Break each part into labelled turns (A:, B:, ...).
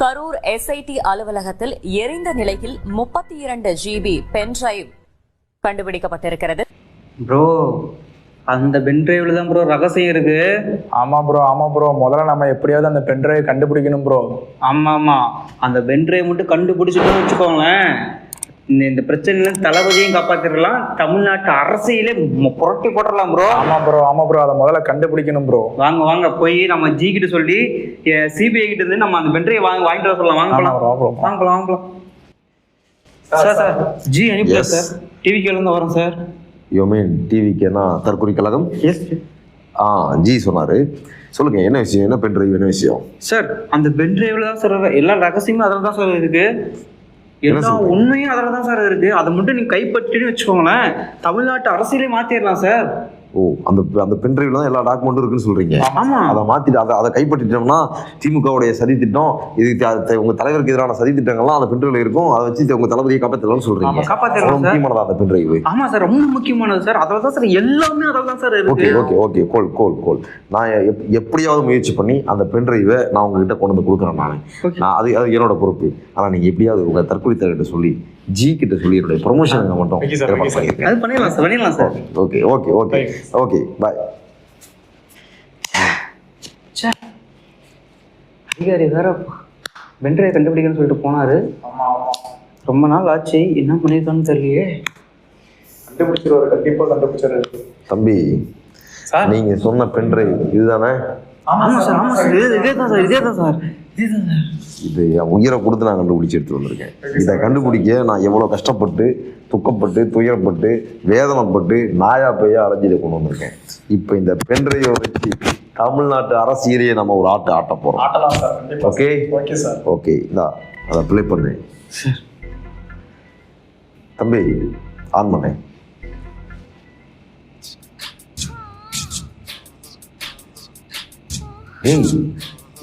A: Karur SID அலுவலகத்தில் எரிந்த நிலையில் முப்பத்தி இரண்டு ஜிபி பென்டிரைவ் கண்டுபிடிக்கப்பட்டிருக்கிறது.
B: ப்ரோ அந்த பென் டிரைவ்ல தான் ப்ரோ ரகசியம் இருக்கு.
C: ஆமா ப்ரோ ஆமா ப்ரோ முதல்ல நம்ம எப்படியாவது அந்த பென்ட்ரைவ் கண்டுபிடிக்கணும் ப்ரோ
B: ஆமா ஆமா. அந்த பென் டிரைவ் மட்டும் கண்டுபிடிச்சிட்டோம்னு வச்சுக்கோங்களேன். இந்த இந்த பிரச்சனையில தளபதியும் காப்பாத்திடலாம். தமிழ்நாட்டு அரசியலே புரட்டி போட்டுடலாம் ப்ரோ
C: ஆமா ப்ரோ ஆமா ப்ரோ அதை முதல்ல கண்டுபிடிக்கணும் ப்ரோ
B: வாங்க வாங்க. போய் நம்ம ஜி கிட்ட சொல்லி சிபிஐ கிட்ட இருந்து நம்ம அந்த பென் டிரைவ் வாங்க வாங்கிட்டு வர சொல்லலாம். வாங்க போலாம்.
C: ப்ரோ ப்ரோ
B: வாங்கலாம் வாங்கலாம் சார் சார் ஜி அனுப்பியா
D: Yes.
B: சார். டிவிக்கு இருந்து வரோம் சார்.
D: யூ மீன் டிவிக்குன்னா தற்கொலை கழகம்?
B: எஸ்
D: ஆ ஜி சொன்னாரு. சொல்லுங்க என்ன விஷயம்? என்ன பென் டிரைவ் என்ன விஷயம்?
B: சார் அந்த பென் டிரைவ்ல தான் சார் எல்லா ரகசியமும் அதில் தான் சார் இருக்கு. எல்லா? உண்மையும் அதில் தான் சார் இருக்கு அதை மட்டும் நீங்க கைப்பற்றின்னு வச்சுக்கோங்களேன் தமிழ்நாட்டு அரசியலே மாத்திடலாம் சார்
D: ஓ அந்த அந்த பென் டிரைவ்ல தான் எல்லா டாக்குமெண்ட்டும் இருக்குன்னு சொல்றீங்க.
B: ஆமா.
D: அதை மாத்திட்டு அதை அதை கைப்பற்றிட்டோம்னா திமுகவுடைய சதி திட்டம் இது உங்க தலைவருக்கு எதிரான சதி திட்டங்கள்லாம் அந்த பென் டிரைவ்ல இருக்கும். அதை வச்சு உங்க தளபதியை காப்பாற்றலாம்னு சொல்றீங்க. முக்கியமானதா அந்த பென் டிரைவ்
B: ஆமா சார் ரொம்ப முக்கியமானது சார். அதில் தான் சார் எல்லாமே அதில் தான் சார்
D: ஓகே
B: இருக்கு.
D: Okay okay goal goal goal. நான் எப்- எப்படியாவது முயற்சி பண்ணி அந்த பென் டிரைவை நான் உங்ககிட்ட கொண்டு வந்து கொடுக்குறேன் நான். அது அது என்னோட பொறுப்பு. ஆனா நீங்க எப்படியாவது உங்க தற்கொலை கிட்ட சொல்லி ஜி கிட்ட சொல்லி என்னுடைய ப்ரொமோஷனுங்க மட்டும்
B: அது பண்ணிடலாம் சார் பண்ணிடலாம் sir
D: okay okay okay okay bye
B: அதிகாரி வேற பென் டிரைவ் கண்டுபிடிக்கணும்னு சொல்லிட்டு போனாரு.
C: ஆமா ஆமா
B: ரொம்ப நாள் ஆச்சு. என்ன பண்ணியிருக்கான்னு தெரியலையே.
C: கண்டுபிடிச்சிருவாரு கண்டிப்பா கண்டுபிடிச்சிருவாரு.
D: தம்பி
C: சார்.
D: நீங்க சொன்ன பென் டிரைவ் இதுதானே?
B: ஆமா சார் ஆமா சார் இதே இதே தான் சார் இதே தான் சார் இதே
D: என் உயிரை கொடுத்து நான் கண்டுபிடிச்சு எடுத்து வந்திருக்கேன். இதை கண்டுபிடிக்க நான் எவ்வளோ கஷ்டப்பட்டு துக்கப்பட்டு துயரப்பட்டு வேதனைப்பட்டு நாயா பேயா அலைஞ்சு இதை கொண்டு வந்திருக்கேன். இப்போ இந்த பென் டிரைவை வச்சு தமிழ்நாட்டு அரசியலையே நம்ம ஒரு ஆட்டு ஆட்ட போகிறோம் ஓகே
C: ஓகே சார்.
D: ஓகே இந்தா அதை ப்ளே பண்ணு. தம்பி ஆன் பண்ணேன் ஏய்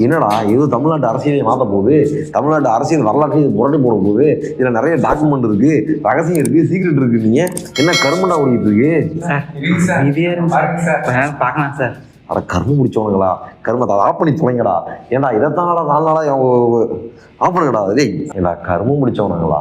D: என்னடா இது தமிழ்நாட்டு அரசியலை மாற்ற போகுது? தமிழ்நாட்டு அரசியல் வரலாற்றையும் இது புரட்டி போட போகுது. இதில் நிறைய டாக்குமெண்ட் இருக்கு. ரகசியம் இருக்கு சீக்ரெட் இருக்கு நீங்க. என்ன கருமண்டா ஓடிட்டு இருக்கு?
B: இதே. பார்க்கலாம் சார்.
D: அட கர்மம் முடிச்சவனுங்களா? கர்மத்தை ஆஃப் பண்ணி தொலைங்கடா. ஏன்டா இதைத்தானடா நாலு நாளா ஆஃப் பண்ணுங்கடா டேய் ஏன்டா கர்மம் முடிச்சவனுங்களா?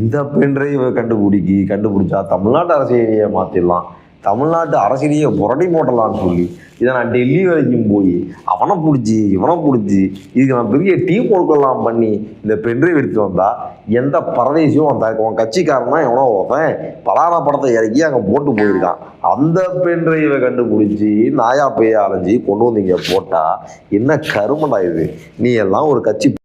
D: இந்த பென்ட்ரைவை கண்டுபிடிக்கி கண்டுபிடிச்சா தமிழ்நாட்டு அரசியலையே மாற்றிடலாம் தமிழ்நாட்டு அரசியலையே புரட்டி போட்டலாம்னு சொல்லி இதை நான் டெல்லி வரைக்கும் போய் அவனை பிடிச்சி இவனை பிடிச்சி இதுக்கு நான் பெரிய டீம் ஒர்க்கெல்லாம் பண்ணி இந்த பென்ட்ரைவ் எடுத்துட்டு வந்தால் எந்த பரதேசியும் அந்த உன் கட்சிக்காரனா எவனோ ஒருத்தன் பலான படத்தை இறக்கி அங்கே போட்டு போயிருக்கான். அந்த பென்ட்ரைவை கண்டுபிடிச்சி நாயா பேய அலைஞ்சி கொண்டு வந்து இங்கே போட்டால் என்ன கருமடா இது? நீ எல்லாம் ஒரு கட்சி